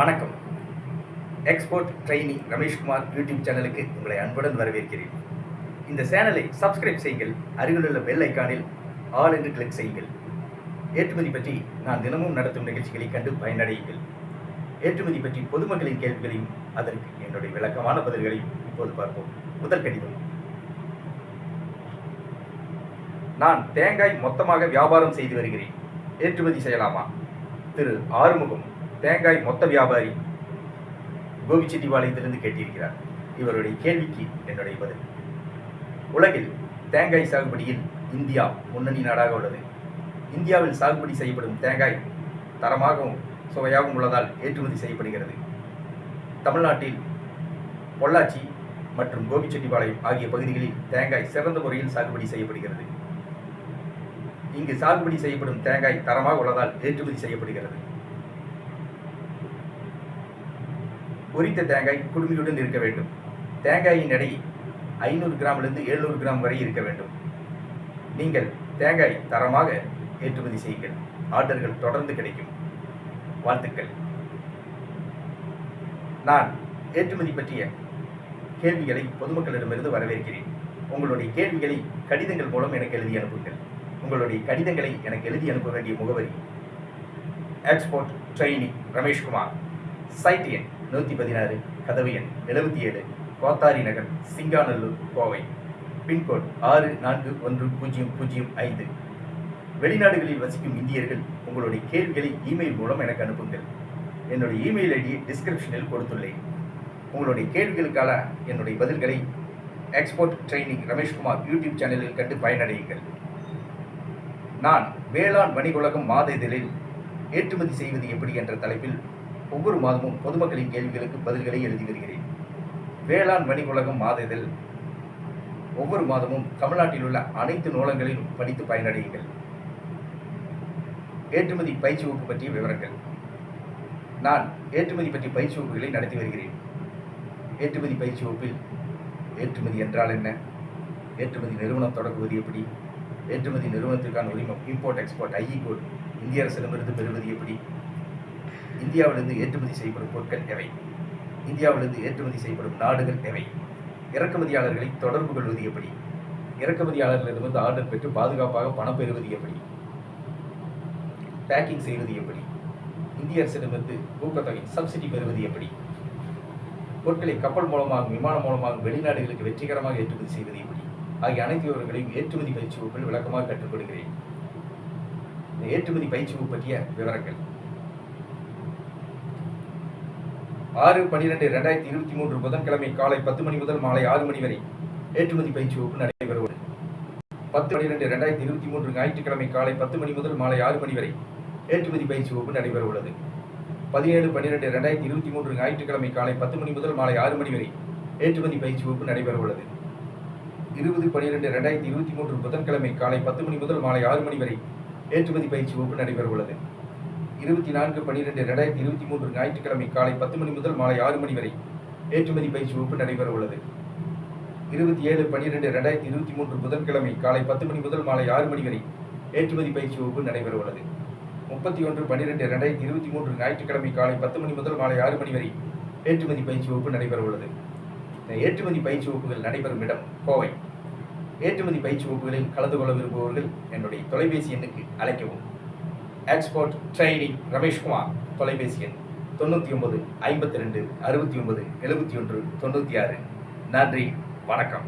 வணக்கம். Export trainee Rameshkumar YouTube சேனலுக்கு உங்களை அன்புடன் வரவேற்கிறேன். இந்த சேனலை சப்ஸ்கிரைப் செய்யுங்கள் அருகிலுள்ள பெல் ஐக்கானில் ஆல் என்று கிளிக் செய்யுங்கள். ஏற்றுமதி பற்றி நான் தினமும் நடத்தும் நிகழ்ச்சிகளை கண்டு பயனடையுங்கள். ஏற்றுமதி பற்றி பொதுமக்களின் கேள்விகளையும் அதற்கு என்னுடைய விளக்கமான பதில்களையும் இப்போது பார்ப்போம். முதல் கடிதம். நான் தேங்காய் மொத்தமாக வியாபாரம் செய்து வருகிறேன். ஏற்றுமதி செய்யலாமா? திரு ஆறுமுகம். தேங்காய் மொத்த வியாபாரி கோபிச்செட்டிபாளையத்திலிருந்து கேட்டிருக்கிறார். இவருடைய கேள்விக்கு என்னுடைய பதில். உலகில் தேங்காய் சாகுபடியில் இந்தியா முன்னணி நாடாக உள்ளது. இந்தியாவில் சாகுபடி செய்யப்படும் தேங்காய் தரமாகவும் சுவையாகவும் உள்ளதால் ஏற்றுமதி செய்யப்படுகிறது. தமிழ்நாட்டில் பொள்ளாச்சி மற்றும் கோபிச்செட்டிப்பாளையம் ஆகிய பகுதிகளில் தேங்காய் சிறந்த முறையில் சாகுபடி செய்யப்படுகிறது. இங்கு சாகுபடி செய்யப்படும் தேங்காய் தரமாக உள்ளதால் ஏற்றுமதி செய்யப்படுகிறது. உரித்த தேங்காய் குடுமியுடன் இருக்க வேண்டும். தேங்காயின் எடை ஐநூறு கிராமிலிருந்து எழுநூறு கிராம் வரை இருக்க வேண்டும். நீங்கள் தேங்காய் தரமாக ஏற்றுமதி செய்யுங்கள். ஆர்டர்கள் தொடர்ந்து கிடைக்கும். வாழ்த்துக்கள். நான் ஏற்றுமதி பற்றிய கேள்விகளை பொதுமக்களிடமிருந்து வரவேற்கிறேன். உங்களுடைய கேள்விகளை கடிதங்கள் மூலம் எனக்கு எழுதி அனுப்புங்கள். உங்களுடைய கடிதங்களை எனக்கு எழுதி அனுப்ப வேண்டிய முகவரி எக்ஸ்போர்ட் ட்ரைனிங் ரமேஷ்குமார் சைட் எண் நூற்றி பதினாறு கதவு எண் எழுபத்தி ஏழு கோத்தாரி நகர் சிங்காநல்லூர் கோவை. பின்கோட் ஆறு நான்கு ஒன்று பூஜ்ஜியம் பூஜ்ஜியம் ஐந்து. வெளிநாடுகளில் வசிக்கும் இந்தியர்கள் உங்களுடைய கேள்விகளை இமெயில் மூலம் எனக்கு அனுப்புங்கள். என்னுடைய இமெயில் ஐடியை டிஸ்கிரிப்ஷனில் கொடுத்துள்ளேன். உங்களுடைய கேள்விகளுக்கான என்னுடைய பதில்களை எக்ஸ்போர்ட் ட்ரைனிங் ரமேஷ்குமார் யூடியூப் சேனலில் கண்டு பயனடையுங்கள். நான் வேளாண் வணிகுலகம் மாத இதழில் ஏற்றுமதி செய்வது எப்படி என்ற தலைப்பில் ஒவ்வொரு மாதமும் பொதுமக்களின் கேள்விகளுக்கு பதில்களை எழுதி வருகிறேன். வேளாண் வணிகுலகம் மாத இதழ் ஒவ்வொரு மாதமும் தமிழ்நாட்டில் உள்ள அனைத்து நூலங்களிலும் படித்து பயனடையுங்கள். ஏற்றுமதி பயிற்சி வகுப்பு பற்றிய விவரங்கள். நான் ஏற்றுமதி பற்றிய பயிற்சி வகுப்புகளை நடத்தி வருகிறேன். ஏற்றுமதி பயிற்சி வகுப்பில் ஏற்றுமதி என்றால் என்ன? ஏற்றுமதி நிறுவனம் தொடங்குவது எப்படி? ஏற்றுமதி நிறுவனத்திற்கான உரிமம் இம்போர்ட் எக்ஸ்போர்ட் ஐஇ கோட் இந்திய அரசிடமிருந்து பெறுவது எப்படி? இந்தியாவிலிருந்து ஏற்றுமதி செய்யப்படும் பொருட்கள் எவை? இந்தியாவிலிருந்து ஏற்றுமதி செய்யப்படும் நாடுகள் எவை? இறக்குமதியாளர்களை தொடர்பு கொள்வது எப்படி? இறக்குமதியாளர்களிடமிருந்து ஆர்டர் பெற்று பாதுகாப்பாக பணம் பெறுவது எப்படி? பேக்கிங் செய்வது எப்படி? இந்திய அரசிடமிருந்து ஊக்கத்தொகை சப்சிடி பெறுவது எப்படி? பொருட்களை கப்பல் மூலமாக விமானம் மூலமாக வெளிநாடுகளுக்கு வெற்றிகரமாக ஏற்றுமதி செய்வது எப்படி? ஆகிய அனைத்து விவரங்களையும் ஏற்றுமதி பயிற்சி வகுப்பில் விளக்கமாக கற்றுக்கொள்கிறேன். ஏற்றுமதி பயிற்சி வகுப்பு பற்றிய விவரங்கள். ஆறு பன்னிரெண்டு ரெண்டாயிரத்தி இருபத்தி மூன்று புதன்கிழமை காலை பத்து மணி முதல் மாலை ஆறு மணி வரை ஏற்றுமதி பயிற்சி வகுப்பு நடைபெறுவது பத்து பன்னிரெண்டு ரெண்டாயிரத்தி இருபத்தி மூன்று ஞாயிற்றுக்கிழமை காலை பத்து மணி முதல் மாலை ஆறு மணி வரை ஏற்றுமதி பயிற்சி வகுப்பு நடைபெறவுள்ளது. பதினேழு பன்னிரெண்டு ரெண்டாயிரத்தி இருபத்தி மூன்று ஞாயிற்றுக்கிழமை காலை பத்து மணி முதல் மாலை ஆறு மணி வரை ஏற்றுமதி பயிற்சி வகுப்பு நடைபெறவுள்ளது. இருபது பன்னிரெண்டு ரெண்டாயிரத்தி இருபத்தி மூன்று புதன்கிழமை காலை பத்து மணி முதல் மாலை ஆறு மணி வரை ஏற்றுமதி பயிற்சி வகுப்பு நடைபெறவுள்ளது. இருபத்தி நான்கு பன்னிரெண்டு ரெண்டாயிரத்தி இருபத்தி மூன்று ஞாயிற்றுக்கிழமை காலை பத்து மணி முதல் மாலை ஆறு மணி வரை ஏற்றுமதி பயிற்சி வகுப்பு நடைபெற உள்ளது இருபத்தி ஏழு பன்னிரெண்டு ரெண்டாயிரத்தி இருபத்தி மூன்று புதன்கிழமை காலை பத்து மணி முதல் மாலை ஆறு மணி வரை ஏற்றுமதி பயிற்சி வகுப்பு நடைபெற உள்ளது முப்பத்தி ஒன்று பன்னிரெண்டு ரெண்டாயிரத்தி இருபத்தி மூன்று ஞாயிற்றுக்கிழமை காலை பத்து மணி முதல் மாலை ஆறு மணி வரை ஏற்றுமதி பயிற்சி வகுப்பு நடைபெற உள்ளது இந்த ஏற்றுமதி பயிற்சி வகுப்புகள் நடைபெறும் இடம் கோவை. ஏற்றுமதி பயிற்சி வகுப்புகளில் கலந்து கொள்ள விரும்புபவர்கள் என்னுடைய தொலைபேசி எண்ணுக்கு அழைக்கவும். எக்ஸ்போர்ட் ட்ரைனிங் ரமேஷ்குமார் தொலைபேசி எண் தொண்ணூற்றி ஒன்பது ஐம்பத்தி ரெண்டு அறுபத்தி ஒன்பது எழுபத்தி ஒன்று தொண்ணூற்றி ஆறு. நன்றி வணக்கம்.